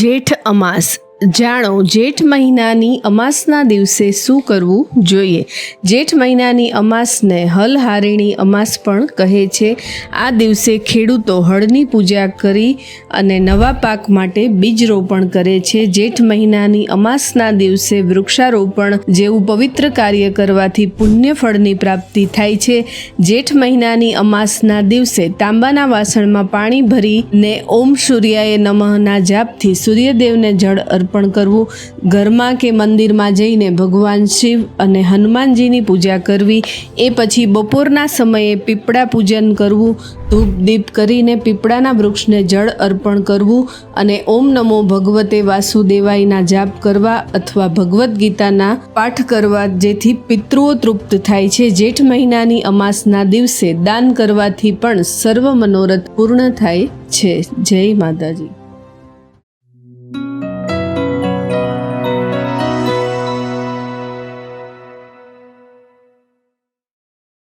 જેઠ અમાસ. જાણો, જેઠ મહિનાની અમાસના દિવસે શું કરવું જોઈએ? જેઠ મહિનાની અમાસને હલહારિણી અમાસ પણ કહે છે. આ દિવસે ખેડૂતો હળની પૂજા કરી અને નવા પાક માટે બીજ રોપણ કરે છે. જેઠ મહિનાની અમાસના દિવસે વૃક્ષારોપણ જેવું પવિત્ર કાર્ય કરવાથી પુણ્ય ફળની પ્રાપ્તિ થાય છે. જેઠ મહિનાની અમાસના દિવસે તાંબાના વાસણમાં પાણી ભરીને ઓમ સૂર્યાય નમઃના જાપથી સૂર્યદેવને જળ અર્પણ કરવું, ઘરમાં કે મંદિરમાં જઈને ભગવાન શિવ અને હનુમાનજીની પૂજા કરવી, એ પછી બપોરના સમયે પીપળા પૂજન કરવું, ધૂપ દીપ કરીને પીપળાના વૃક્ષને જળ અર્પણ કરવું અને ઓમ નમો ભગવતે વાસુદેવાયના જાપ કરવા અથવા ભગવદ્ ગીતાના પાઠ કરવા જેથી પિતૃઓ તૃપ્ત થાય છે. જેઠ મહિનાની અમાસના દિવસે દાન કરવાથી પણ સર્વ મનોરથ પૂર્ણ થાય છે. જય માતાજી.